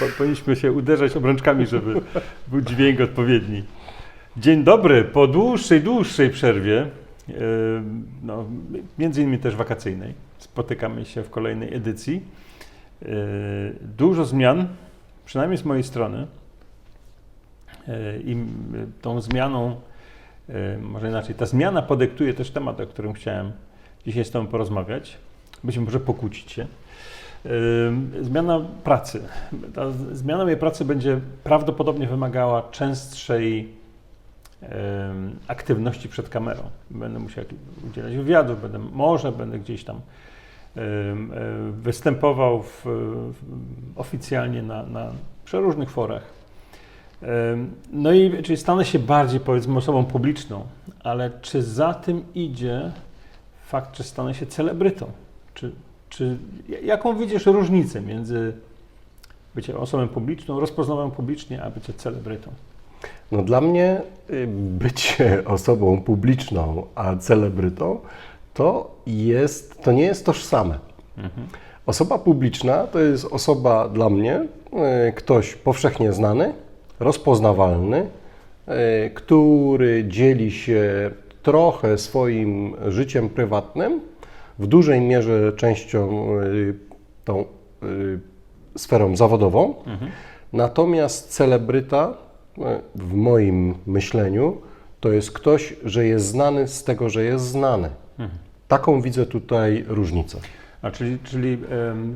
Po, powinniśmy się uderzać obrączkami, żeby był dźwięk odpowiedni. Dzień dobry. Po dłuższej, dłuższej przerwie, e, no, między innymi też wakacyjnej, spotykamy się w kolejnej edycji. E, Dużo zmian, przynajmniej z mojej strony. E, I tą zmianą, może inaczej, ta zmiana podyktuje też temat, o którym chciałem dzisiaj z Tobą porozmawiać. Być może pokłócić się. Zmiana pracy. Ta zmiana mojej pracy będzie prawdopodobnie wymagała częstszej aktywności przed kamerą. Będę musiał udzielać wywiadów, będę, może będę gdzieś tam e, występował w, oficjalnie na, na przeróżnych forach. No i czyli stanę się bardziej powiedzmy osobą publiczną, ale czy za tym idzie fakt, że stanę się celebrytą? Czy, czy jaką widzisz różnicę między byciem osobą publiczną, rozpoznawaną publicznie, a bycie celebrytą? No dla mnie y, bycie osobą publiczną, a celebrytą, to, jest, to nie jest tożsame. Osoba publiczna to jest osoba dla mnie, y, ktoś powszechnie znany, rozpoznawalny, y, który dzieli się trochę swoim życiem prywatnym, w dużej mierze częścią y, tą y, sferą zawodową. Natomiast celebryta e, w moim myśleniu to jest ktoś, że jest znany z tego, że jest znany. Taką widzę tutaj różnicę. A czyli, czyli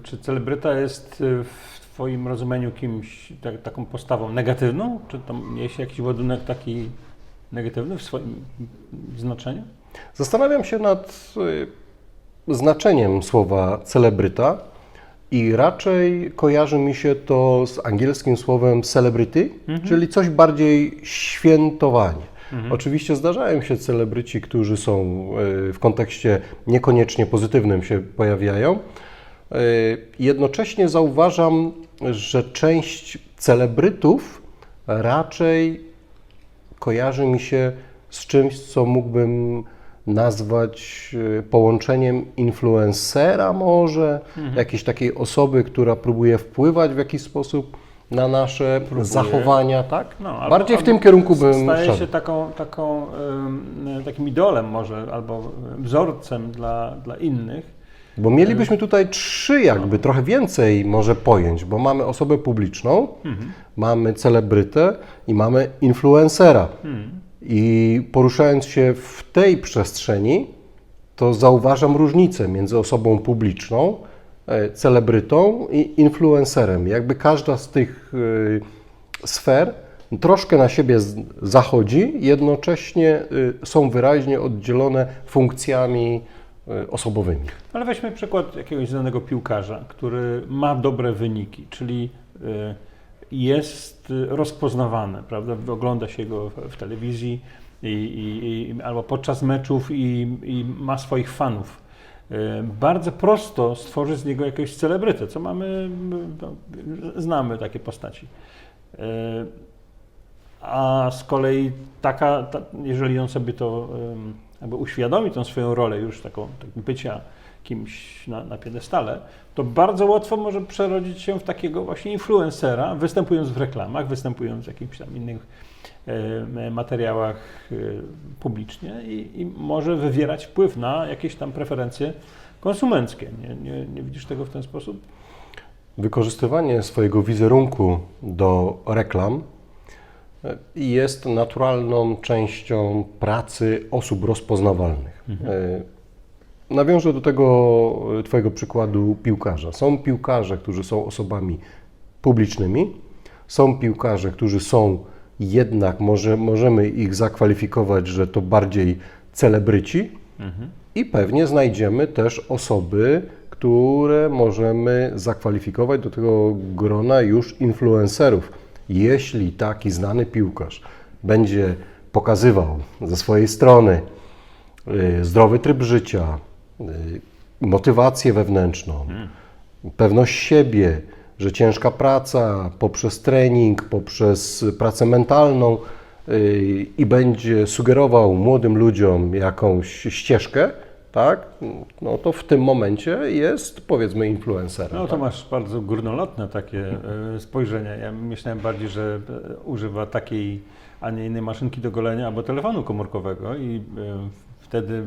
czy celebryta jest y, w Twoim rozumieniu kimś, tak, taką postawą negatywną? Czy to niesie jakiś ładunek taki negatywny w swoim znaczeniu? Zastanawiam się nad y, znaczeniem słowa celebryta i raczej kojarzy mi się to z angielskim słowem celebrity, czyli coś bardziej świętowanie. Oczywiście zdarzają się celebryci, którzy są y, w kontekście niekoniecznie pozytywnym się pojawiają. Y, Jednocześnie zauważam, że część celebrytów raczej kojarzy mi się z czymś, co mógłbym nazwać y, połączeniem influencera może, jakiejś takiej osoby, która próbuje wpływać w jakiś sposób na nasze zachowania, tak? No, albo- Bardziej w tym kierunku bym Staje szedł. się taką, taką, takim idolem może, albo wzorcem dla, dla innych. Bo mielibyśmy tutaj trzy jakby, trochę więcej może pojęć, bo mamy osobę publiczną, mamy celebrytę i mamy influencera. I poruszając się w tej przestrzeni, to zauważam różnicę między osobą publiczną, e, celebrytą i influencerem. Jakby każda z tych e, sfer troszkę na siebie zachodzi, jednocześnie e, są wyraźnie oddzielone funkcjami osobowymi. Ale weźmy przykład jakiegoś znanego piłkarza, który ma dobre wyniki, czyli jest y, rozpoznawany, prawda? Ogląda się go w, telewizji i, i, albo podczas meczów i, i ma swoich fanów. Y, Bardzo prosto stworzyć z niego jakiegoś celebrytę, co mamy, no, znamy takie postaci. Y, A z kolei taka, ta, jeżeli on sobie to jakby uświadomi tą swoją rolę już taką tak bycia kimś na, na piedestale, to bardzo łatwo może przerodzić się w takiego właśnie influencera, występując w reklamach, występując w jakichś tam innych e, materiałach e, publicznie i, i może wywierać wpływ na jakieś tam preferencje konsumenckie. Nie, nie, nie widzisz tego w ten sposób? Wykorzystywanie swojego wizerunku do reklam e, jest naturalną częścią pracy osób rozpoznawalnych. E, Nawiążę do tego e, Twojego przykładu piłkarza. Są piłkarze, którzy są osobami publicznymi, są piłkarze, którzy są jednak, może, możemy ich zakwalifikować, że to bardziej celebryci, i pewnie znajdziemy też osoby, które możemy zakwalifikować do tego grona już influencerów. Jeśli taki znany piłkarz będzie pokazywał ze swojej strony y, zdrowy tryb życia, motywację wewnętrzną, pewność siebie, że ciężka praca poprzez trening, poprzez pracę mentalną y, i będzie sugerował młodym ludziom jakąś ścieżkę, tak, no to w tym momencie jest powiedzmy influencerem. No to tak? masz bardzo górnolotne takie e, spojrzenie. Ja myślałem bardziej, że e, używa takiej, a nie innej maszynki do golenia albo telefonu komórkowego i e, wtedy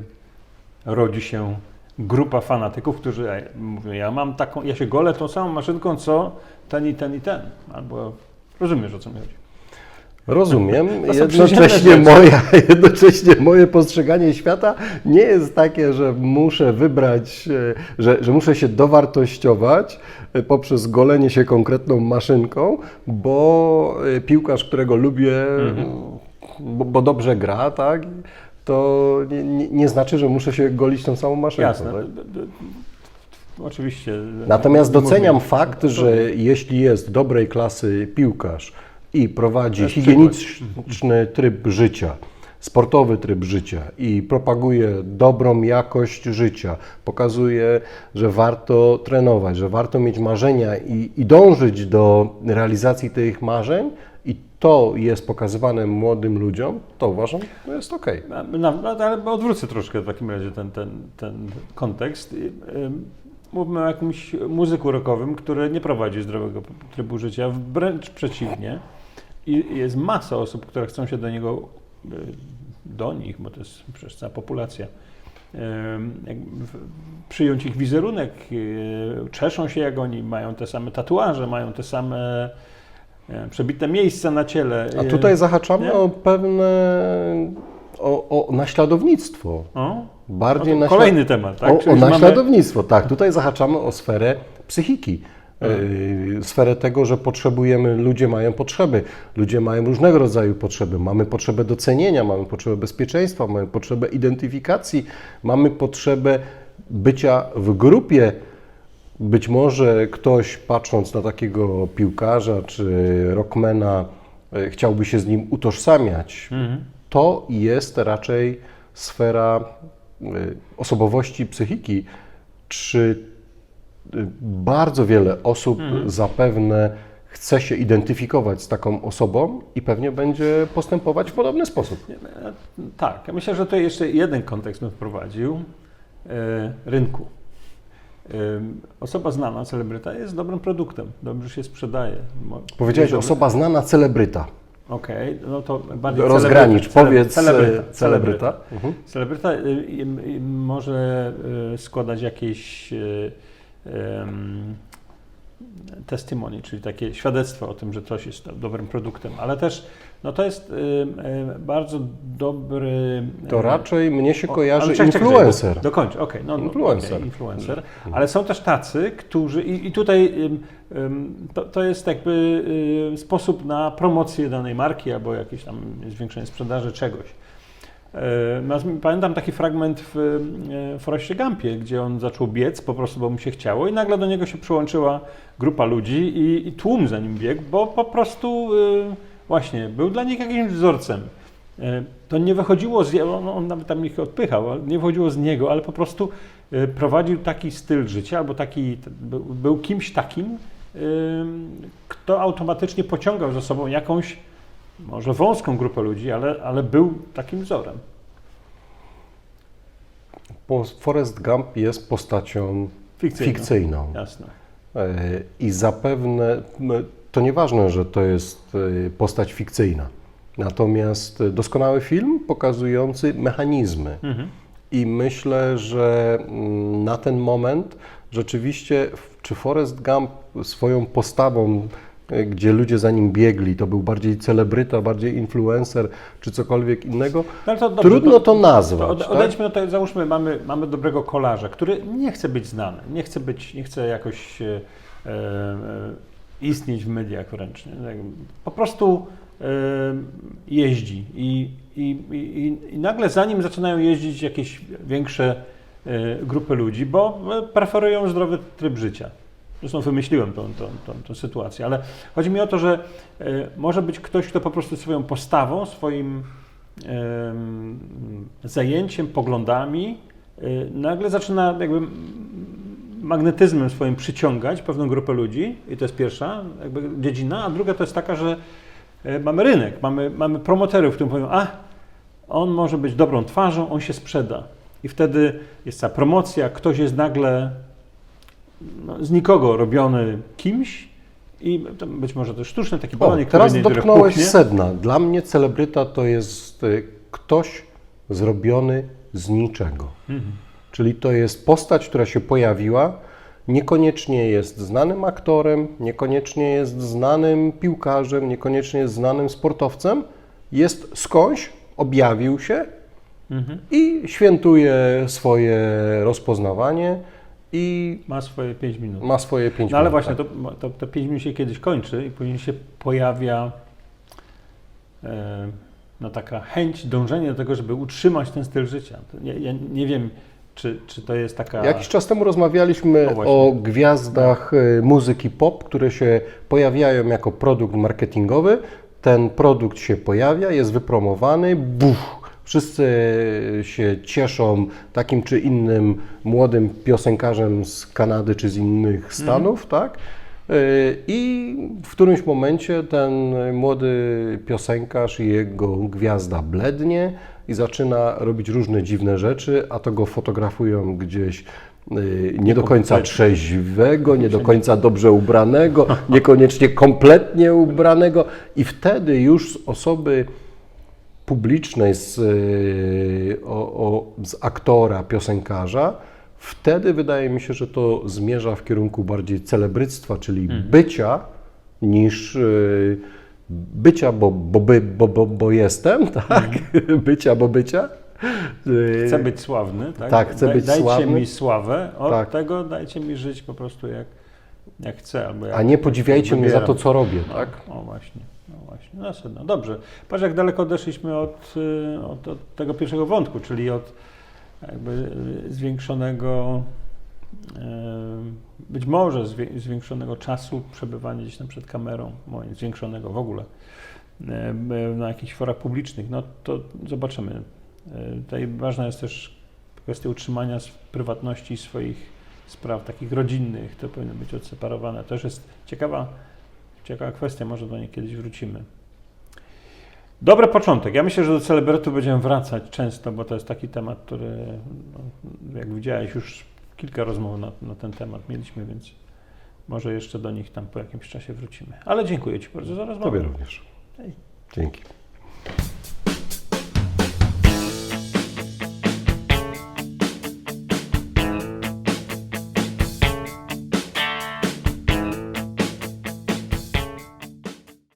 rodzi się grupa fanatyków, którzy mówią, ja mam taką, ja się golę tą samą maszynką, co ten i ten i ten. Albo rozumiesz, o co mi chodzi. Rozumiem. Jednocześnie moja, jednocześnie moje postrzeganie świata nie jest takie, że muszę wybrać, e, że, że muszę się dowartościować e, poprzez golenie się konkretną maszynką, bo e, piłkarz, którego lubię, Mhm. bo, bo dobrze gra, tak, to nie, nie, nie znaczy, że muszę się golić tą samą maszynką. Jasne. Tak? Oczywiście. Natomiast nie doceniam mówię. fakt, że jeśli jest dobrej klasy piłkarz i prowadzi higieniczny tryb życia, sportowy tryb życia i propaguje dobrą jakość życia, pokazuje, że warto trenować, że warto mieć marzenia i, i dążyć do realizacji tych marzeń to jest pokazywane młodym ludziom, to uważam, że jest okej. Na, na, ale odwrócę troszkę w takim razie ten, ten, ten kontekst. Mówmy o jakimś muzyku rockowym, który nie prowadzi zdrowego trybu życia, wręcz przeciwnie. I jest masa osób, które chcą się do niego, do nich, bo to jest przecież cała populacja, przyjąć ich wizerunek, y, czeszą się jak oni, mają te same tatuaże, mają te same e, przebite miejsca na ciele. A y, tutaj zahaczamy nie? o pewne, o, o naśladownictwo. o, Bardziej no kolejny temat, tak? O, o już mamy- naśladownictwo, tak. Tutaj zahaczamy o sferę psychiki. Yy, sferę tego, że potrzebujemy, ludzie mają potrzeby, ludzie mają różnego rodzaju potrzeby. Mamy potrzebę docenienia, mamy potrzebę bezpieczeństwa, mamy potrzebę identyfikacji, mamy potrzebę bycia w grupie. Być może ktoś patrząc na takiego piłkarza czy rockmana yy, chciałby się z nim utożsamiać. Mhm. To jest raczej sfera y, osobowości psychiki, czy y, bardzo wiele osób zapewne chce się identyfikować z taką osobą i pewnie będzie postępować w podobny sposób. E, Tak, ja myślę, że to jeszcze jeden kontekst bym wprowadził. E, rynku. Osoba znana, celebryta jest dobrym produktem, dobrze się sprzedaje. Powiedziałeś osoba znana celebryta. Okej, no to bardziej Rozgranicz, celebryta, powiedz celebryta, e, celebryta. Mhm. Celebryta y, y, y, może y, składać jakieś y, testimony, czyli takie świadectwo o tym, że coś jest dobrym produktem, ale też no to jest y, y, bardzo dobry... To y, raczej mnie się o, kojarzy czekaj, czekaj, influencer. Do, dokończę, okej. no, no, Influencer. okej, influencer. Ale są też tacy, którzy... I, i tutaj to, to jest jakby sposób na promocję danej marki albo jakieś tam zwiększenie sprzedaży czegoś. E, Pamiętam taki fragment w e, Forreście Gumpie, gdzie on zaczął biec po prostu, bo mu się chciało i nagle do niego się przyłączyła grupa ludzi i, i tłum za nim biegł, bo po prostu e, właśnie był dla nich jakimś wzorcem. To nie wychodziło z on, on nawet tam ich odpychał, nie wychodziło z niego, ale po prostu prowadził taki styl życia, albo taki, był, był kimś takim, kto automatycznie pociągał za sobą jakąś może wąską grupę ludzi, ale, ale był takim wzorem. Forrest Gump jest postacią Fikcyjną. fikcyjną. Jasne. E, I zapewne to nieważne, że to jest e, postać fikcyjna. Natomiast e, doskonały film pokazujący mechanizmy. Mhm. I myślę, że mm, na ten moment rzeczywiście, czy Forrest Gump swoją postawą, gdzie ludzie za nim biegli, to był bardziej celebryta, bardziej influencer, czy cokolwiek innego, No, to dobrze, trudno to nazwać. To tak? odejdźmy tego, załóżmy, mamy, mamy dobrego kolarza, który nie chce być znany, nie chce być, nie chce jakoś e, e, istnieć w mediach wręcz. Nie? Tak, Po prostu e, jeździ i, i, i, i nagle za nim zaczynają jeździć jakieś większe e, grupy ludzi, bo e, preferują zdrowy tryb życia. Zresztą wymyśliłem tą, tą, tą, tą sytuację, ale chodzi mi o to, że e, może być ktoś, kto po prostu swoją postawą, swoim em, zajęciem, poglądami, y, nagle zaczyna jakby magnetyzmem swoim przyciągać pewną grupę ludzi i to jest pierwsza jakby dziedzina, a druga to jest taka, że e, mamy rynek, mamy, mamy promoterów, którym powiedzą, a on może być dobrą twarzą, on się sprzeda. I wtedy jest ta promocja, ktoś jest nagle no, z nikogo robiony kimś i być może to sztuczny taki balonik, teraz który dotknąłeś puchnie. sedna. Dla mnie celebryta to jest y, ktoś zrobiony z niczego. Mhm. Czyli to jest postać, która się pojawiła, niekoniecznie jest znanym aktorem, niekoniecznie jest znanym piłkarzem, niekoniecznie jest znanym sportowcem, jest skądś, objawił się Mhm. i świętuje swoje rozpoznawanie i Ma swoje 5 minut. ma swoje pięć No ale minut, właśnie, tak. to, to, to 5 minut się kiedyś kończy i później się pojawia e, no, taka chęć, dążenie do tego, żeby utrzymać ten styl życia. Nie, ja nie wiem, czy, czy to jest taka... Jakiś czas temu rozmawialiśmy O, właśnie. o gwiazdach y, muzyki pop, które się pojawiają jako produkt marketingowy. Ten produkt się pojawia, jest wypromowany, buch, wszyscy się cieszą takim czy innym młodym piosenkarzem z Kanady czy z innych stanów, tak? Y, I w którymś momencie ten młody piosenkarz i jego gwiazda blednie i zaczyna robić różne dziwne rzeczy, a to go fotografują gdzieś y, nie do końca trzeźwego, nie do końca dobrze ubranego, niekoniecznie kompletnie ubranego i wtedy już z osoby publicznej, z, y, o, o, z aktora, piosenkarza, wtedy wydaje mi się, że to zmierza w kierunku bardziej celebryctwa, czyli Mhm. bycia, niż y, bycia, bo, bo, by, bo, bo, bo jestem, tak? bycia, bo bycia. Y, Chcę być sławny, tak? Tak, chcę być dajcie sławny. mi sławę, od Tak. tego dajcie mi żyć po prostu jak, jak chcę. Albo jak, A nie podziwiajcie mnie za to, co robię, No, tak? O właśnie, no właśnie. No, no dobrze. Patrz jak daleko odeszliśmy od, y, od, od tego pierwszego wątku, czyli od jakby y, zwiększonego, y, być może zwię- zwiększonego czasu przebywania gdzieś tam przed kamerą, moim zwiększonego w ogóle, na jakichś forach publicznych. No to zobaczymy. Tutaj ważna jest też kwestia utrzymania prywatności swoich spraw takich rodzinnych. To powinno być odseparowane. Też jest ciekawa Ciekawa kwestia, może do niej kiedyś wrócimy. Dobry początek. Ja myślę, że do celebrytów będziemy wracać często, bo to jest taki temat, który, no, jak widziałeś, już kilka rozmów na, na ten temat mieliśmy, więc może jeszcze do nich tam po jakimś czasie wrócimy. Ale dziękuję Ci bardzo za rozmowę. Tobie również. Hej. Dzięki.